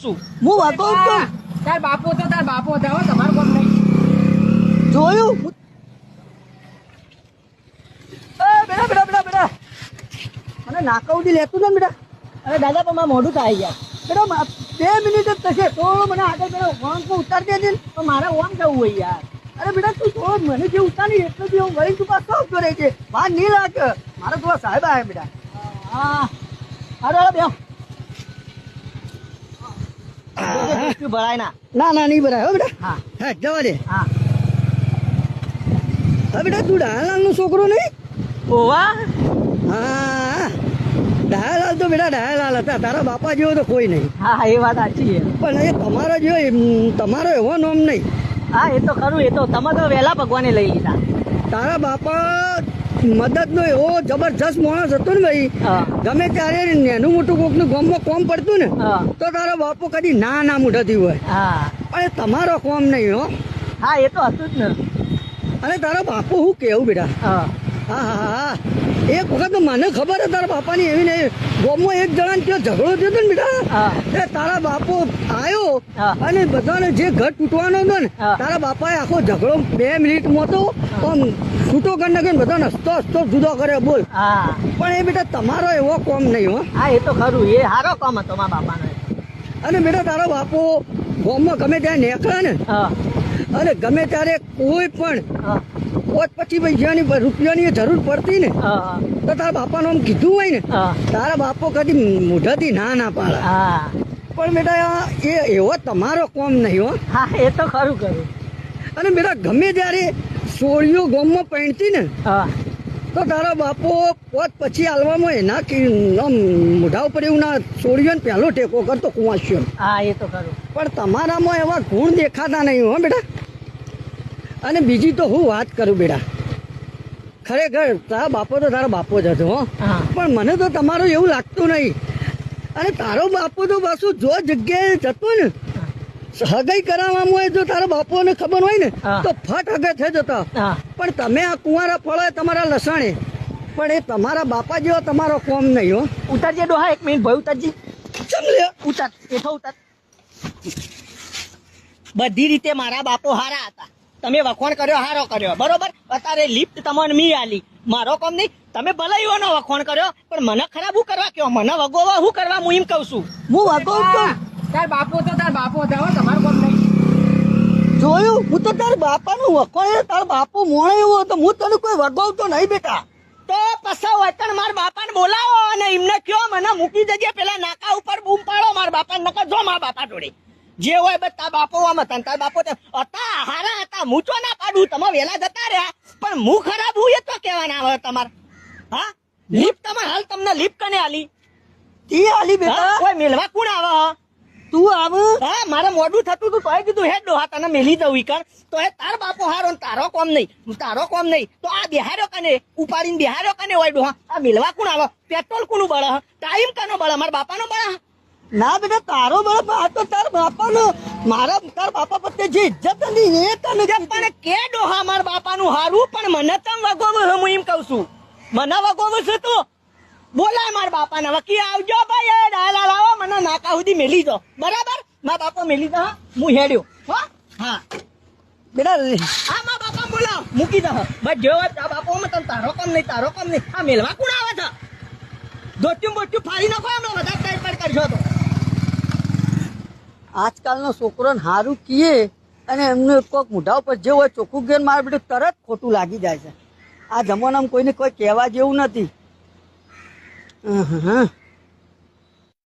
છું. હું વાતો તાર બાપો તો તાર બાપો હતા તમારું કોમ નહીં. જોયું? બેટા બેટા બેટા બેટા. મને નાકા લેતું ને બેટા. અરે દાદા પણ મારા મોઢું થાય ગયા બેટા બે મિનિટ જ થશે તો મને આગળ પેલો ફોન તો ઉતાર દે ને. તો મારે ઓમ જવું હોય યાર. અરે બેટા તું થોડો મને જે ઉતારી એટલું બી હું વળી તું પાછો આવતો રહે છે. બહાર નહીં લાગ. મારા તો સાહેબ આવ્યા બેટા. હા. અરે જોજે ભરાય ના. ના ના નહીં બરાબર હો બેટા. હા. હા જવા દે. હા. હા બેટા તું ડાયાલાલનો છોકરો નહીં? ઓવા. હા. ડાયાલાલ તો બેટા ડાયાલાલ હતા. તારા બાપા જેવો તો કોઈ નહીં. હા એ વાત સાચી છે. પણ એ તમારો જેવો તમારો એવો નોમ નહીં. હા એ તો ખરું. એ તો તમે તો વહેલા ભગવાને લઈ લીધા. તારા બાપા મદદનો એવો જબરજસ્ત માણસ હતો ને ભાઈ ગમે ત્યારે નેનું મોટું કોકનું ગામમાં કોમ પડતું ને તો તારો બાપુ કદી ના ના મોઢાથી હોય. હા. પણ તમારો કોમ નહીં હો. હા એ તો હતું જ ને. અને તારો બાપુ હું કેવું બેટા? હા હા હા. હા એક વખત મને ખબર છે તારા બાપાની એવી નહીં ગોમમાં એક જણા ત્યાં ઝઘડો થયો ને બેટા. એ તારા બાપો આવ્યો અને બધાને જે ઘર તૂટવાનો હતો ને. તારા બાપાએ આખો ઝઘડો બે મિનિટમાં તો આમ છૂટો કરી નાખ્યો બધાને હસતો હસતો જુદો કરે બોલ. હા. પણ એ બેટા તમારો એવો કોમ નહીં હો. હા એ તો ખરું એ સારો કોમ હતો મારા બાપાનો. અને બેટા તારો બાપો ગોમમાં ગમે ત્યાં નીકળે ને અને ગમે ત્યારે કોઈ પણ પોત પછી પૈસાની રૂપિયાની જરૂર પડતી ને તો તારા બાપાનું આમ કીધું હોય ને તારા બાપો કદી મોઢાથી ના ના પાડે. પણ બેટા એ એવો તમારો કોમ નહીં હો. હા એ તો ખરું ખરું અને બેટા ગમે ત્યારે સોળિયો ગામમાં પહેણતી ને તો તારા બાપો પોત પછી હાલવામાં એના મોઢા ઉપર એવું ના સોળિયો ને પહેલો ટેકો કરતો કુવાસ્યો હા એ તો ખરું. પણ તમારામાં એવા ગુણ દેખાતા નહીં હો બેટા. અને બીજી તો હું વાત કરું બેટા. ખરેખર તારા બાપો તો તારા બાપો જ હતો હો. પણ મને તો તમારું એવું લાગતું નહીં. અને તારો બાપો તો પાછું જો જગ્યાએ જતો ને હગાઈ કરાવવામાં હોય જો તારા બાપોને ખબર હોય ને તો ફટ હગે થઈ જતો. પણ તમે આ કુંવારા ફળો તમારા લસણે. પણ એ તમારા બાપા જેવો તમારો કોમ નહીં હો. ઉતારજે ડોહા એક મિનિટ ભાઈ ઉતારજી. ઉતાર એઠો ઉતાર. બધી રીતે મારા બાપો હારા હતા. તમે વખોણ કર્યો હારો કર્યો. બરોબર? અત્યારે લિફ્ટ તમને મી આલી. મારો કોમ નહીં. તમે ભલે નો વખોણ કર્યો પણ મને ખરાબ હું કરવા કયો? મને વગોવા હું કરવા હું એમ કહું છું? હું તો તાર બાપો તો તાર બાપો હતા તમારો કોમ નહીં. જોયું? હું તો તારા બાપાનું વખોણ તાર બાપો મોણે એવો હતો. હું તને કોઈ વગોવતો નહીં બેટા. તો પસા વતન માર બાપાને બોલાવો અને એમને કયો મને મૂકી જજે પેલા નાકા ઉપર બૂમ પાડો માર બાપા નકર જો માર બાપા જોડે. જે હોય બસ તાર બાપો આમ હતા તાર બાપો. હતા. હતા હું ચો ના પાડું તમે વેલા જતા રહ્યા. પણ હું ખરાબ હું એ તો કહેવાના આવે તમારે. હા? લીપ તમારે હાલ તમને લીપ કને આલી? તી આલી હા? બેટા કોઈ મેલવા કોણ આવે હા? તું આવ. હા મારે મોડું થતું હતું તોય કીધું હે ડોહા તને મેલી દઉં ઈ કર તો એ તાર બાપો હારો તારો કોમ નહીં. તારો કોમ નહીં. તો આ બિહાર્યો કને? ઉપાડીને બિહાર્યો કને હોય ડોહા? આ મેલવા કોણ આવે? પેટ્રોલ કોનું બળે હ? ટાઈમ કનો બળે મારા બાપાનો બળે હ? ના બેટા તારો બરાબર આ તો તાર બાપાનો મારા તાર બાપા પ્રત્યે જે ઇજ્જત હતી એ તને જે પણ કે ડોહા મારા બાપાનું હારું? પણ મને તમ વગોવું હે, એમ કહું છું. મને વગોવું છે તું? બોલાય મારા બાપાને. વકી આવજો ભાઈ એ ડાલા લાવો મને નાકા સુધી મેલી દો. બરાબર? મારા બાપા મેલી દો હા? હેડ્યો. હો? હા. બેટા હા મા બાપા બોલાવ. મૂકી દો બસ જો આ બાપો મને તને તારો કામ નહીં તારો કામ નહીં. આ મેલવા કોણ આવે છે? દોત્યું બોટ્યું ફાડી નાખો અમે બધા ટાઈટ પાડ કરશો તો. આજકાલનો છોકરોને સારું કીએ અને એમનું કોઈક મોઢા ઉપર જે હોય ચોખ્ખું ગેન મારે બેટું તરત ખોટું લાગી જાય છે આ જમાનામાં કોઈને કોઈ કહેવા જેવું નથી હં.